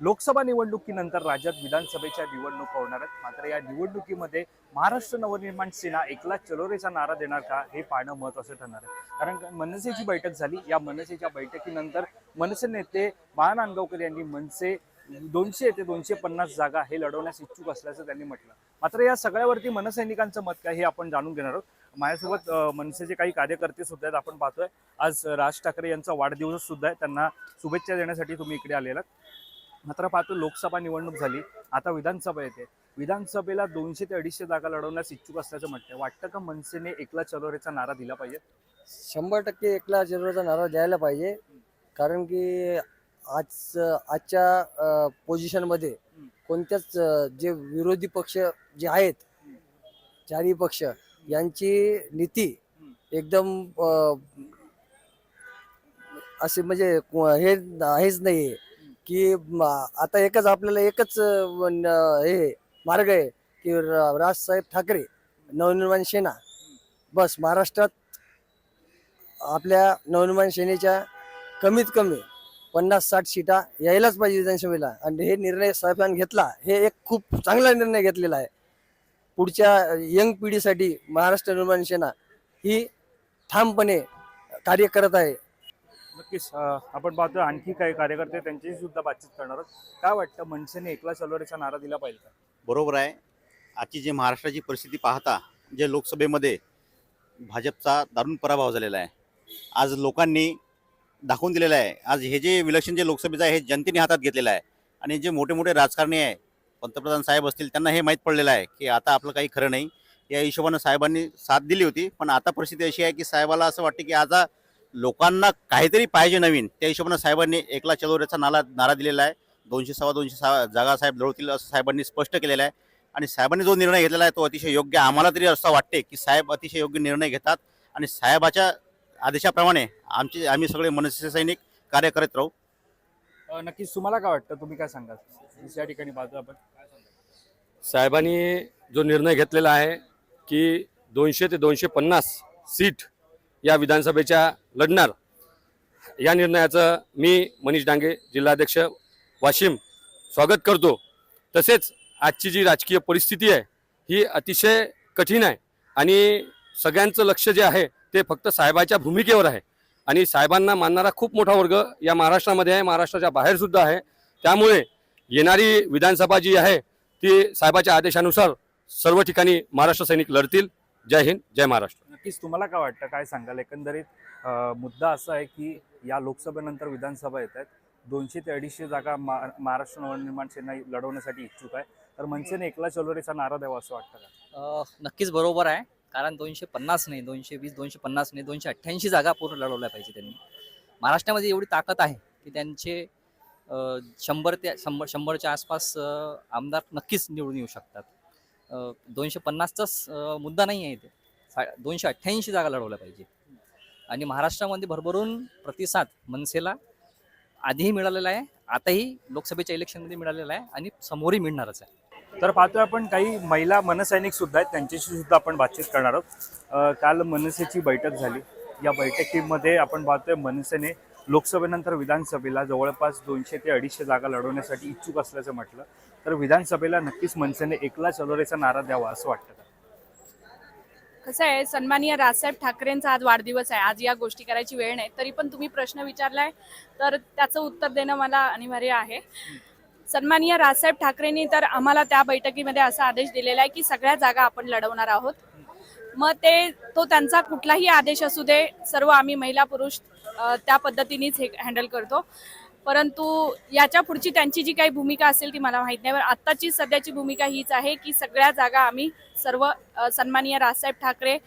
लोकसभा निवडणुकीनंतर राज्यात विधानसभेच्या निवडणुका होणार आहेत. मात्र या निवडणुकीमध्ये महाराष्ट्र नवनिर्माण सेना एकला चलोरेचा नारा देणार का हे पाहणं महत्वाचं ठरणार आहे. कारण मनसेची बैठक झाली. या मनसेच्या बैठकीनंतर मनसे नेते बाळा नांदगावकर यांनी मनसे दोनशे ते दोनशे पन्नास जागा हे लढवण्यास इच्छुक असल्याचं त्यांनी म्हटलं. मात्र या सगळ्यावरती मनसैनिकांचं मत काय हे आपण जाणून घेणार आहोत. माझ्यासोबत मनसेचे काही कार्यकर्ते सुद्धा आहेत. आपण पाहतोय. आज राज ठाकरे यांचा वाढदिवस सुद्धा आहे. त्यांना शुभेच्छा देण्यासाठी तुम्ही इकडे आलेला मात्र पाहतो लोकसभा निवडणूक झाली आता विधानसभा येते विधानसभेला दोनशे ते अडीचशे जागा लढवण्यास इच्छुक असल्याचं म्हटलं वाटतं का मनसेने एकला चलोरेचा नारा दिला पाहिजे शंभर टक्के एकला चिरवचा नारा द्यायला पाहिजे कारण की आज आजच्या पोझिशनमध्ये. कोणत्याच जे विरोधी पक्ष जे आहेत. चारही पक्ष यांची नीती. एकदम असे म्हणजे हे हेच नाही की म, आता एकच आपल्याला एकच अ, न- हे मार्ग आहे की र- राजसाहेब ठाकरे नवनिर्माण सेना. बस महाराष्ट्रात आपल्या नवनिर्माण सेनेच्या कमीत कमी पन्नास साठ सीटा यायलाच पाहिजे विधानसभेला आणि हे निर्णय साहेबांनी घेतला हे एक खूप चांगला निर्णय घेतलेला आहे. पुढच्या यंग पिढीसाठी महाराष्ट्र निर्माण सेना ही ठामपणे कार्य करत आहे. नक्कीच आपण पाहतोय आणखी काही कार्यकर्ते त्यांच्याशी सुद्धा बातचीत करणार आहोत. काय वाटतं मनसेने एकला चलोरेचा नारा दिला पाहिजे का? बरोबर आहे. आजची जे महाराष्ट्राची परिस्थिती पाहता जे लोकसभेमध्ये भाजपचा दारुण पराभव झालेला आहे. आज लोकांनी दाखवून दिलेलं आहे. आज हे जे विलक्षण जे लोकसभेचं आहे हे जनतेने हातात घेतलेलं आहे. आणि जे मोठे मोठे राजकारणी आहे पंतप्रधान साहेब असतील त्यांना हे माहीत पडलेलं आहे की आता आपलं काही खरं नाही. या हिशोबानं साहेबांनी साथ दिली होती पण आता परिस्थिती अशी आहे की साहेबाला असं वाटतं की आता लोकांना काहीतरी पाहिजे नवीन त्या हिशोबानं साहेबांनी एकला चलोरेचा नारा नारा दिलेला आहे. दोनशे सव्वा दोनशे सहा जागा साहेब लढवतील असं साहेबांनी स्पष्ट केलेलं आहे. आणि साहेबांनी जो निर्णय घेतलेला आहे तो अतिशय योग्य. आम्हाला तरी असं वाटते की साहेब अतिशय योग्य निर्णय घेतात आणि साहेबाच्या आदेशाप्रमाणे आमचे आम्ही सगळे मनसे सैनिक कार्य करत राहू नक्कीच. तुम्हाला काय वाटतं? तुम्ही काय सांगाल? या ठिकाणी पाहतो आपण. साहेबांनी जो निर्णय घेतलेला आहे की दोनशे ते दोनशे पन्नास सीट या विधानसभेच्या लढणार. या निर्णयाचं मी मनीष डांगे जिल्हाध्यक्ष वाशिम स्वागत करतो. तसेच आजची जी राजकीय परिस्थिती आहे ही अतिशय कठीण आहे आणि सगळ्यांचं लक्ष जे आहे ते फक्त साहेबाच्या भूमिकेवर आहे. आणि साहेबांना मानणारा खूप मोठा वर्ग या महाराष्ट्रामध्ये आहे महाराष्ट्राच्या बाहेरसुद्धा आहे. त्यामुळे येणारी विधानसभा जी आहे ती साहेबाच्या आदेशानुसार सर्व ठिकाणी महाराष्ट्र सैनिक लढतील. जय हिंद जय महाराष्ट्र. नक्कीच. तुम्हाला काय वाटतं? काय सांगाल? एकंदरीत मुद्दा असा आहे की या लोकसभेनंतर विधानसभा येत आहेत. दोनशे ते अडीचशे जागा मा- महाराष्ट्र नवनिर्माण सेना लढवण्यासाठी इच्छुक आहे. तर मनसेने एकला चलोरेचा नारा द्यावा असं वाटतं का? नक्कीच बरोबर आहे. कारण दोनशे पन्नास नाही दोनशे वीस दोनशे पन्नास नाही दोनशे अठ्ठ्याऐंशी जागा पूर्ण लढवल्या पाहिजे त्यांनी. महाराष्ट्रामध्ये एवढी ताकद आहे की त्यांचे शंभर ते शंभर शंभरच्या आसपास आमदार नक्कीच निवडून येऊ शकतात. दोनशे पन्नासचाच मुद्दा नाही आहे इथे. दोनशे अठ्ठ्याऐंशी जागा लढवल्या पाहिजे. आणि महाराष्ट्रामध्ये भरभरून प्रतिसाद मनसेला आधीही मिळालेला आहे. आताही लोकसभेच्या इलेक्शनमध्ये मिळालेला आहे आणि समोरही मिळणारच आहे. तर पाहतोय आपण काही महिला मनसैनिक सुद्धा आहेत. त्यांच्याशी सुद्धा आपण बातचीत करणार आहोत. काल मनसेची बैठक झाली. या बैठकीमध्ये आपण पाहतोय मनसेने लोकसभेनंतर विधानसभेला जवळपास दोनशे ते अडीचशे जागा लढवण्यासाठी इच्छुक असल्याचं म्हटलं. तर विधानसभेला नक्कीच मनसेने एकला चलोरेचा नारा द्यावा असं वाटतं. कसं आहे सन्माननीय राजसाहेब ठाकरेंचा आज वाढदिवस आहे. आज या गोष्टी करायची वेळ नाही तरी पण तुम्ही प्रश्न विचारलाय तर त्याचं उत्तर देणं मला अनिवार्य आहे. सन्माननीय राजसाहेब ठाकरेंनी तर आम्हाला त्या बैठकीमध्ये असा आदेश दिलेला आहे की सगळ्या जागा आपण लढवणार आहोत. मग ते तो त्यांचा कुठलाही आदेश असू दे सर्व आम्ही महिला पुरुष त्या पद्धतीनेच हे हँडल करतो. परंतु याच्या पुढची त्यांची जी काही भूमिका असेल ती मला माहीत नाही. पण आत्ताची सध्याची भूमिका हीच आहे की सगळ्या जागा आम्ही सर्व सन्माननीय राजसाहेब ठाकरे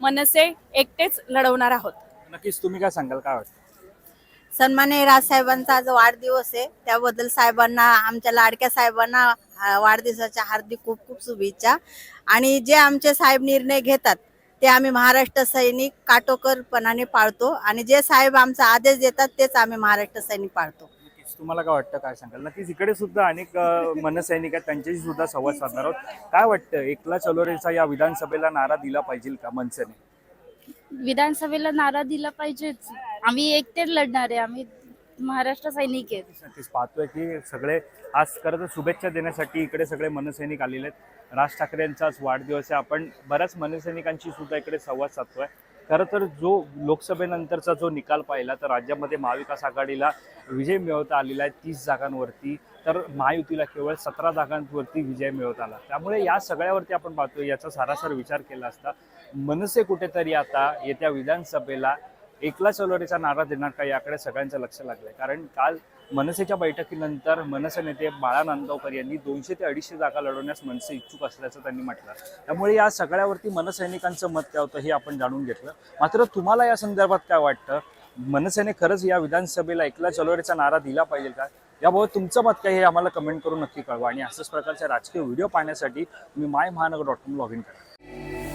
मनसे एकटेच लढवणार आहोत. नक्कीच तुम्ही काय सांगाल काय वाटतं? सन्मान्य राजसाहेबांचा आज वाढदिवस आहे. त्याबद्दल साहेबांना आमच्या लाडक्या साहेबांना वाढदिवसाच्या हार्दिक खूप खूप शुभेच्छा. आणि जे आमचे साहेब निर्णय घेतात ते आम्ही महाराष्ट्र सैनिक काटोकरपणाने पाळतो आणि जे साहेब आमचा आदेश देतात तेच आम्ही महाराष्ट्र सैनिक पाळतो. तुम्हाला काय वाटतं? काय सांगाल? नक्कीच इकडे सुद्धा अनेक मनसैनिक आहेत. त्यांच्याशी सुद्धा संवाद साधणार आहोत. काय वाटतं? एकला चलोरेचा या विधानसभेला नारा दिला पाहिजे का मनसेने? विधानसभेला नारा दिला पाहिजेच. आम्ही एकटे लढणार आहे. आम्ही महाराष्ट्र सैनिक आहेत. तेच पाहतोय की सगळे आज खरं तर शुभेच्छा देण्यासाठी इकडे सगळे मनसैनिक आलेले आहेत. राज ठाकरे यांचा आज वाढदिवस आहे. आपण बऱ्याच मनसैनिकांशी सुद्धा इकडे संवाद साधतोय. खरं तर जो लोकसभेनंतरचा जो निकाल पाहिला तर राज्यामध्ये महाविकास आघाडीला विजय मिळवता आलेला आहे तीस जागांवरती. तर महायुतीला केवळ सतरा जागांवरती विजय मिळवता आला. त्यामुळे या सगळ्यावरती आपण पाहतोय याचा सारासार विचार केला असता मनसे कुठेतरी आता येत्या विधानसभेला एकला चलोरीचा नारा देणार का याकडे सगळ्यांचं लक्ष लागलंय. कारण काल मनसेच्या बैठकीनंतर मनसे नेते बाळा नांदगावकर यांनी दोनशे ते अडीचशे जागा लढवण्यास मनसे इच्छुक असल्याचं त्यांनी म्हटलं. त्यामुळे या सगळ्यावरती मनसैनिकांचं मत काय होतं हे आपण जाणून घेतलं. मात्र तुम्हाला या संदर्भात काय वाटतं? मनसेने खरंच या विधानसभेला एकला चलोरीचा नारा दिला पाहिजे का? याबाबत तुमचं मत काय हे आम्हाला कमेंट करून नक्की कळवा. आणि अशाच प्रकारच्या राजकीय व्हिडिओ पाहण्यासाठी तुम्ही माय महानगर डॉट कॉम लॉग इन करा.